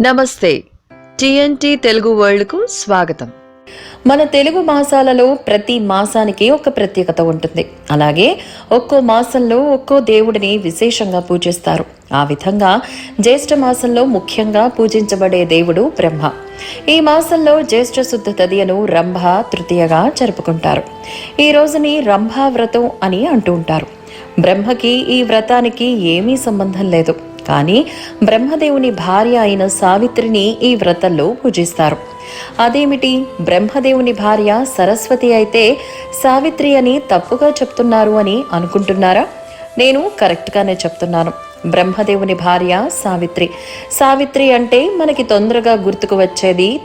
నమస్తే. టిఎన్టీ తెలుగు వరల్డ్కు స్వాగతం. మన తెలుగు మాసాలలో ప్రతి మాసానికి ఒక ప్రత్యేకత ఉంటుంది. అలాగే ఒక్కో మాసంలో ఒక్కో దేవుడిని విశేషంగా పూజిస్తారు. ఆ విధంగా జ్యేష్ఠ మాసంలో ముఖ్యంగా పూజించబడే దేవుడు బ్రహ్మ. ఈ మాసంలో జ్యేష్ఠ శుద్ధ తదియను రంభ తృతీయగా జరుపుకుంటారు. ఈ రోజుని రంభా వ్రతం అని అంటూ ఉంటారు. బ్రహ్మకి ఈ వ్రతానికి ఏమీ సంబంధం లేదు. కానీ బ్రహ్మదేవుని భార్య అయిన సావిత్రిని ఈ వ్రతంలో పూజిస్తారు. అదేమిటి? బ్రహ్మదేవుని భార్య సరస్వతి అయితే సావిత్రి అని తప్పుగా చెప్తున్నారు అని అనుకుంటున్నారా? నేను కరెక్ట్గానే చెప్తున్నాను. బ్రహ్మదేవుని భార్య సావిత్రి. సావిత్రి అంటే మనకి తొందరగా గుర్తుకు వచ్చేది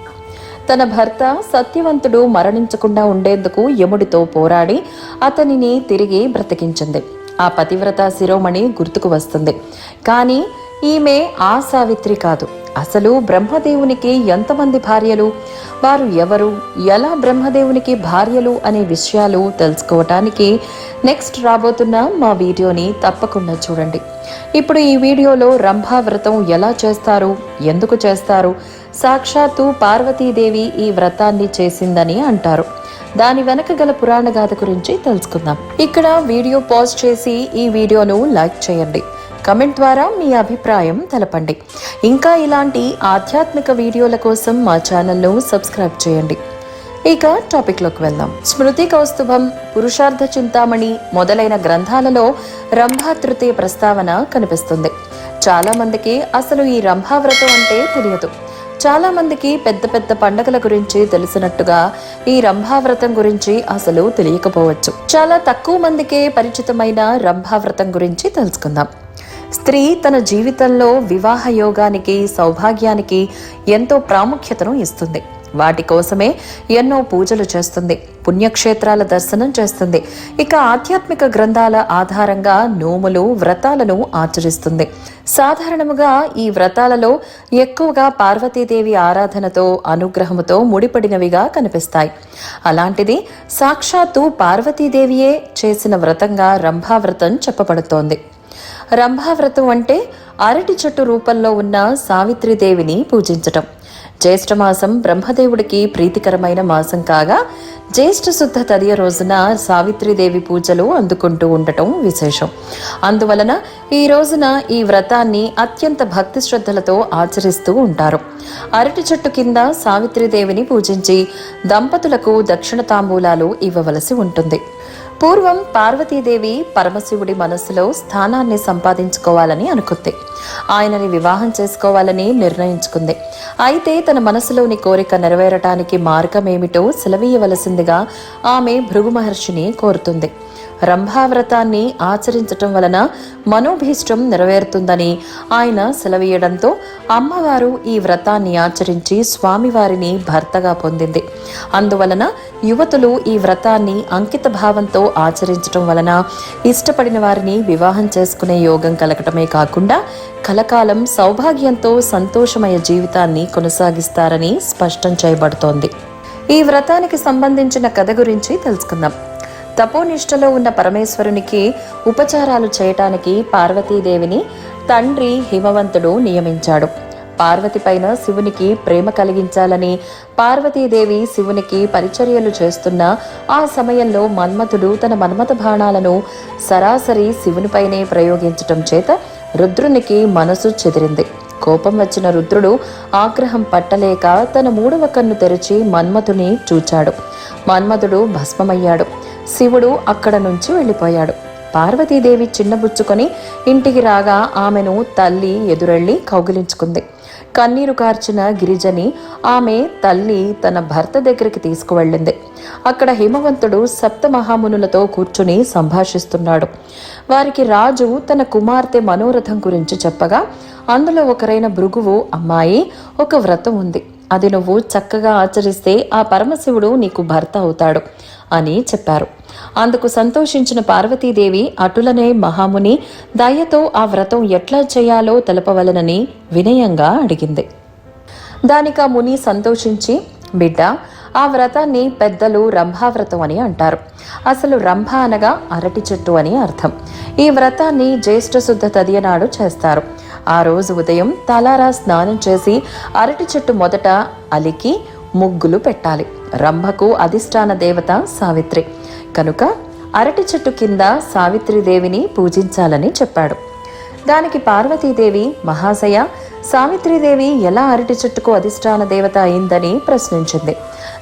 తన భర్త సత్యవంతుడు మరణించకుండా ఉండేందుకు యముడితో పోరాడి అతనిని తిరిగి బ్రతికించింది. ఆ పతివ్రత శిరోమణి గుర్తుకు వస్తుంది. కానీ ఈమె ఆ సావిత్రి కాదు. అసలు బ్రహ్మదేవునికి ఎంతమంది భార్యలు? వారు ఎవరు? ఎలా బ్రహ్మదేవునికి భార్యలు అనే విషయాలు తెలుసుకోవటానికి నెక్స్ట్ రాబోతున్న మా వీడియోని తప్పకుండా చూడండి. ఇప్పుడు ఈ వీడియోలో రంభా వ్రతం ఎలా చేస్తారు? ఎందుకు చేస్తారు? సాక్షాత్తు పార్వతీదేవి ఈ వ్రతాన్ని చేసిందని అంటారు. దాని వెనక గల పురాణ గాథ గురించి తెలుసుకుందాం. ఇక్కడ వీడియో పాజ్ చేసి ఈ వీడియోను లైక్ చేయండి. కమెంట్ ద్వారా మీ అభిప్రాయం తెలపండి. ఇంకా ఇలాంటి ఆధ్యాత్మిక వీడియోల కోసం మా ఛానల్ను సబ్స్క్రైబ్ చేయండి. ఇక టాపిక్లోకి వెళ్దాం. స్మృతి కౌస్తుభం పురుషార్థ చింతామణి మొదలైన గ్రంథాలలో రంభా తృతీయ ప్రస్తావన కనిపిస్తుంది. చాలామందికి అసలు ఈ రంభా వ్రతం అంటే తెలియదు. చాలా మందికి పెద్ద పెద్ద పండగల గురించి తెలిసినట్టుగా ఈ రంభావ్రతం గురించి అసలు తెలియకపోవచ్చు. చాలా తక్కువ మందికే పరిచితమైన రంభావ్రతం గురించి తెలుసుకుందాం. స్త్రీ తన జీవితంలో వివాహ యోగానికి సౌభాగ్యానికి ఎంతో ప్రాముఖ్యతను ఇస్తుంది. వాటి కోసమే ఎన్నో పూజలు చేస్తుంది పుణ్యక్షేత్రాల దర్శనం చేస్తుంది. ఇక ఆధ్యాత్మిక గ్రంథాల ఆధారంగా నోములు వ్రతాలను ఆచరిస్తుంది. సాధారణముగా ఈ వ్రతాలలో ఎక్కువగా పార్వతీదేవి ఆరాధనతో అనుగ్రహముతో ముడిపడినవిగా కనిపిస్తాయి. అలాంటిది సాక్షాత్తు పార్వతీదేవియే చేసిన వ్రతంగా రంభావ్రతం చెప్పబడుతోంది. రంభావ్రతం అంటే అరటి చెట్టు రూపంలో ఉన్న సావిత్రిదేవిని పూజించటం. జ్యేష్ఠమాసం బ్రహ్మదేవుడికి ప్రీతికరమైన మాసం కాగా జ్యేష్ఠ శుద్ధ తదియ రోజున సావిత్రిదేవి పూజలు అందుకుంటూ ఉండటం విశేషం. అందువలన ఈ రోజున ఈ వ్రతాన్ని అత్యంత భక్తి శ్రద్ధలతో ఆచరిస్తూ ఉంటారు. అరటి చెట్టు కింద సావిత్రిదేవిని పూజించి దంపతులకు దక్షిణ తాంబూలాలు ఇవ్వవలసి ఉంటుంది. పూర్వం పార్వతీదేవి పరమశివుడి మనస్సులో స్థానాన్ని సంపాదించుకోవాలని అనుకుంది. ఆయనని వివాహం చేసుకోవాలని నిర్ణయించుకుంది. అయితే తన మనసులోని కోరిక నెరవేరటానికి మార్గమేమిటో సెలవీయవలసిందిగా ఆమె భృగు మహర్షిని కోరుతుంది. రంభావ్రతాన్ని ఆచరించటం వలన మనోభీష్టం నెరవేరుతుందని ఆయన సెలవీయడంతో అమ్మవారు ఈ వ్రతాన్ని ఆచరించి స్వామివారిని భర్తగా పొందింది. అందువలన యువతులు ఈ వ్రతాన్ని అంకిత భావంతో ఆచరించటం వలన ఇష్టపడిన వారిని వివాహం చేసుకునే యోగం కలగటమే కాకుండా కలకాలం సౌభాగ్యంతో సంతోషమయ జీవితాన్ని కొనసాగిస్తారని స్పష్టం చేయబడుతోంది. ఈ వ్రతానికి సంబంధించిన కథ గురించి తెలుసుకుందాం. తపోనిష్టలో ఉన్న పరమేశ్వరునికి ఉపచారాలు చేయటానికి పార్వతీదేవిని తండ్రి హిమవంతుడు నియమించాడు. పార్వతి పైన శివునికి ప్రేమ కలిగించాలని పార్వతీదేవి శివునికి పరిచర్యలు చేస్తున్న ఆ సమయంలో మన్మథుడు తన మన్మథ బాణాలను సరాసరి శివునిపైనే ప్రయోగించటం చేత రుద్రునికి మనసు చెదిరింది. కోపం వచ్చిన రుద్రుడు ఆగ్రహం పట్టలేక తన మూడవ కన్ను తెరిచి మన్మథుని చూచాడు. మన్మథుడు భస్మమయ్యాడు. శివుడు అక్కడ నుంచి వెళ్ళిపోయాడు. పార్వతీదేవి చిన్నబుచ్చుకొని ఇంటికి రాగా ఆమెను తల్లి ఎదురెళ్ళి కౌగిలించుకుంది. కన్నీరు కార్చిన గిరిజని ఆమె తల్లి తన భర్త దగ్గరికి తీసుకువెళ్ళింది. అక్కడ హిమవంతుడు సప్త మహామునులతో కూర్చుని సంభాషిస్తున్నాడు. వారికి రాజు తన కుమార్తె మనోరథం గురించి చెప్పగా అందులో ఒకరైన భృగువు అమ్మాయి ఒక వ్రతం ఉంది. అది నువ్వు చక్కగా ఆచరిస్తే ఆ పరమశివుడు నీకు భర్త అవుతాడు. అని చెప్పారు. అందుకు సంతోషించిన పార్వతీదేవి అటులనే మహాముని దయతో ఆ వ్రతం ఎట్లా చేయాలో తెలపవలనని వినయంగా అడిగింది. దానికి ఆ ముని సంతోషించి బిడ్డ ఆ వ్రతాన్ని పెద్దలు రంభావ్రతం అని అంటారు. అసలు రంభ అనగా అరటి చెట్టు అని అర్థం. ఈ వ్రతాన్ని జ్యేష్ఠ శుద్ధ తదియ నాడు చేస్తారు. ఆ రోజు ఉదయం తలారా స్నానం చేసి అరటి చెట్టు మొదట అలికి ముగ్గులు పెట్టాలి. రంభకు అధిష్టాన దేవత సావిత్రి. కనుక అరటి చెట్టు కింద సావిత్రిదేవిని పూజించాలని చెప్పాడు. దానికి పార్వతీదేవి మహాశయ సావిత్రిదేవి ఎలా అరటి చెట్టుకు అధిష్టాన దేవత అయిందని ప్రశ్నించింది.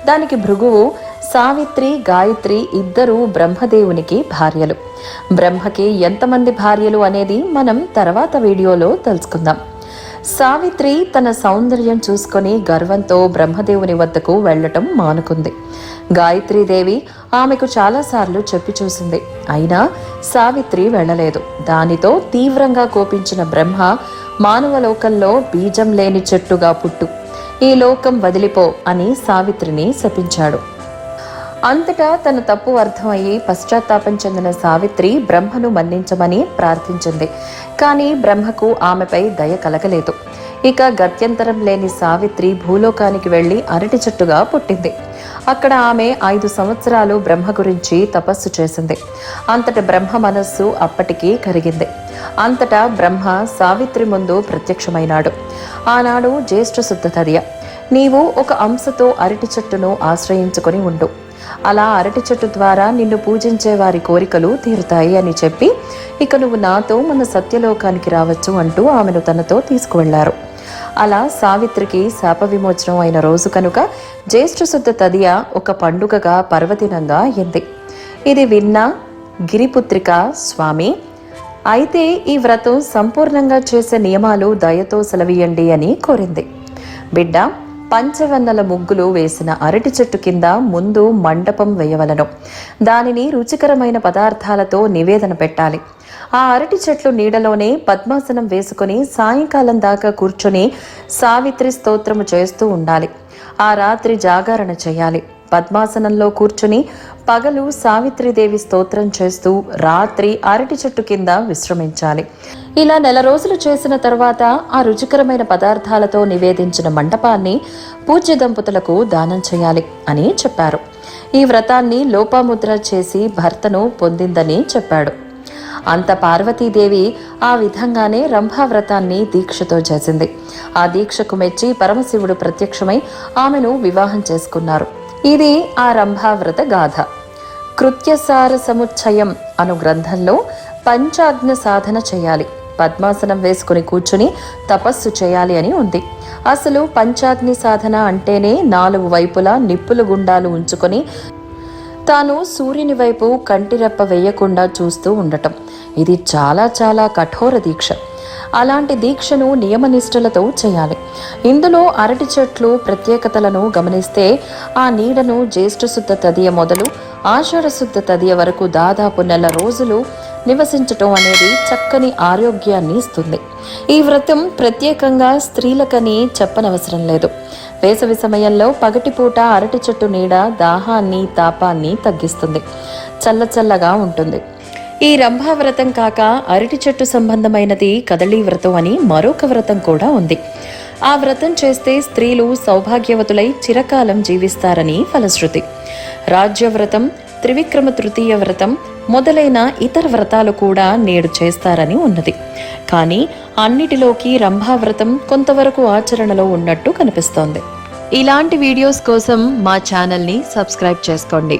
దానికి భృగువు సావిత్రి గాయత్రి ఇద్దరూ బ్రహ్మదేవునికి భార్యలు. బ్రహ్మకి ఎంతమంది భార్యలు అనేది మనం తర్వాత వీడియోలో తెలుసుకుందాం. సావిత్రి తన సౌందర్యం చూసుకొని గర్వంతో బ్రహ్మదేవుని వద్దకు వెళ్ళటం మానుకుంది. గాయత్రీదేవి ఆమెకు చాలాసార్లు చెప్పి చూసింది. అయినా సావిత్రి వెళ్ళలేదు. దానితో తీవ్రంగా కోపించిన బ్రహ్మ మానవ లోకంలో బీజం లేని చెట్టుగా పుట్టు. ఈ లోకం వదిలిపో అని సావిత్రిని శపించాడు. అంతటా తన తప్పు అర్థమయ్యి పశ్చాత్తాపం చెందిన సావిత్రి బ్రహ్మను మన్నించమని ప్రార్థించింది. కానీ బ్రహ్మకు ఆమెపై దయ కలగలేదు. ఇక గత్యంతరం లేని సావిత్రి భూలోకానికి వెళ్ళి అరటి చెట్టుగా పుట్టింది. అక్కడ ఆమె ఐదు సంవత్సరాలు బ్రహ్మ గురించి తపస్సు చేసింది. అంతట బ్రహ్మ మనస్సు అప్పటికీ కరిగింది. అంతటా బ్రహ్మ సావిత్రి ముందు ప్రత్యక్షమైనాడు. ఆనాడు జ్యేష్ఠ శుద్ధ తదియ నీవు ఒక అంశతో అరటి చెట్టును ఆశ్రయించుకొని ఉండు. అలా అరటి చెట్టు ద్వారా నిన్ను పూజించే వారి కోరికలు తీరుతాయి అని చెప్పి ఇక నువ్వు నాతో మన సత్యలోకానికి రావచ్చు అంటూ ఆమెను తనతో తీసుకువెళ్ళారు. అలా సావిత్రికి శాప విమోచనం అయిన రోజు కనుక జ్యేష్ఠ శుద్ధ తదియ ఒక పండుగగా పర్వదినంగా అయింది. ఇది విన్న గిరిపుత్రిక స్వామి అయితే ఈ వ్రతం సంపూర్ణంగా చేసే నియమాలు దయతో సెలవీయండి అని కోరింది. బిడ్డ పంచవెన్నెల ముగ్గులు వేసిన అరటి చెట్టు కింద ముందు మండపం వేయవలను. దానిని రుచికరమైన పదార్థాలతో నివేదన పెట్టాలి. ఆ అరటి చెట్లు నీడలోనే పద్మాసనం వేసుకుని సాయంకాలం దాకా కూర్చొని సావిత్రి స్తోత్రము చేస్తూ ఉండాలి. ఆ రాత్రి జాగరణ చేయాలి. పద్మాసనంలో కూర్చుని పగలు సావిత్రిదేవి స్తోత్రం చేస్తూ రాత్రి అరటి చెట్టు కింద విశ్రమించాలి. ఇలా నెల రోజులు చేసిన తర్వాత ఆ రుచికరమైన పదార్థాలతో నివేదించిన మంటపాన్ని పూజ్య దంపతులకు దానం చేయాలి అని చెప్పారు. ఈ వ్రతాన్ని లోపాముద్ర చేసి భర్తను పొందిందని చెప్పాడు. అంత పార్వతీదేవి ఆ విధంగానే రంభా వ్రతాన్ని దీక్షతో చేసింది. ఆ దీక్షకు మెచ్చి పరమశివుడు ప్రత్యక్షమై ఆమెను వివాహం చేసుకున్నారు. ఇది ఆ రంభావ్రత గాథ. కృత్యసార సముచ్చయం అను గ్రంథంలో పంచాగ్న సాధన చేయాలి. పద్మాసనం వేసుకుని కూర్చుని తపస్సు చేయాలి అని ఉంది. అసలు పంచాగ్ని సాధన అంటేనే నాలుగు వైపులా నిప్పులు గుండాలు ఉంచుకొని తాను సూర్యుని వైపు కంటిరెప్ప వేయకుండా చూస్తూ ఉండటం. ఇది చాలా చాలా కఠోర దీక్ష. అలాంటి దీక్షను నియమనిష్టలతో చేయాలి. ఇందులో అరటి చెట్లు ప్రత్యేకతలను గమనిస్తే ఆ నీడను జ్యేష్ఠశుద్ధ తదియ మొదలు ఆషాఢశుద్ధ తదియ వరకు దాదాపు నెల రోజులు నివసించటం అనేది చక్కని ఆరోగ్యాన్ని ఇస్తుంది. ఈ వ్రతం ప్రత్యేకంగా స్త్రీలకని చెప్పనవసరం లేదు. వేసవి సమయంలో పగటిపూట అరటి చెట్టు నీడ దాహాన్ని తాపాన్ని తగ్గిస్తుంది. చల్లచల్లగా ఉంటుంది. ఈ రంభా వ్రతం కాక అరటి చెట్టు సంబంధమైనది కదళీ వ్రతం అని మరొక వ్రతం కూడా ఉంది. ఆ వ్రతం చేస్తే స్త్రీలు సౌభాగ్యవతులై చిరకాలం జీవిస్తారని ఫలశ్రుతి. రాజ్యవ్రతం త్రివిక్రమ తృతీయ వ్రతం మొదలైన ఇతర వ్రతాలు కూడా నేడు చేస్తారని ఉన్నది. కానీ అన్నిటిలోకి రంభా వ్రతం కొంతవరకు ఆచరణలో ఉన్నట్టు కనిపిస్తోంది. ఇలాంటి వీడియోస్ కోసం మా ఛానల్ని సబ్స్క్రైబ్ చేసుకోండి.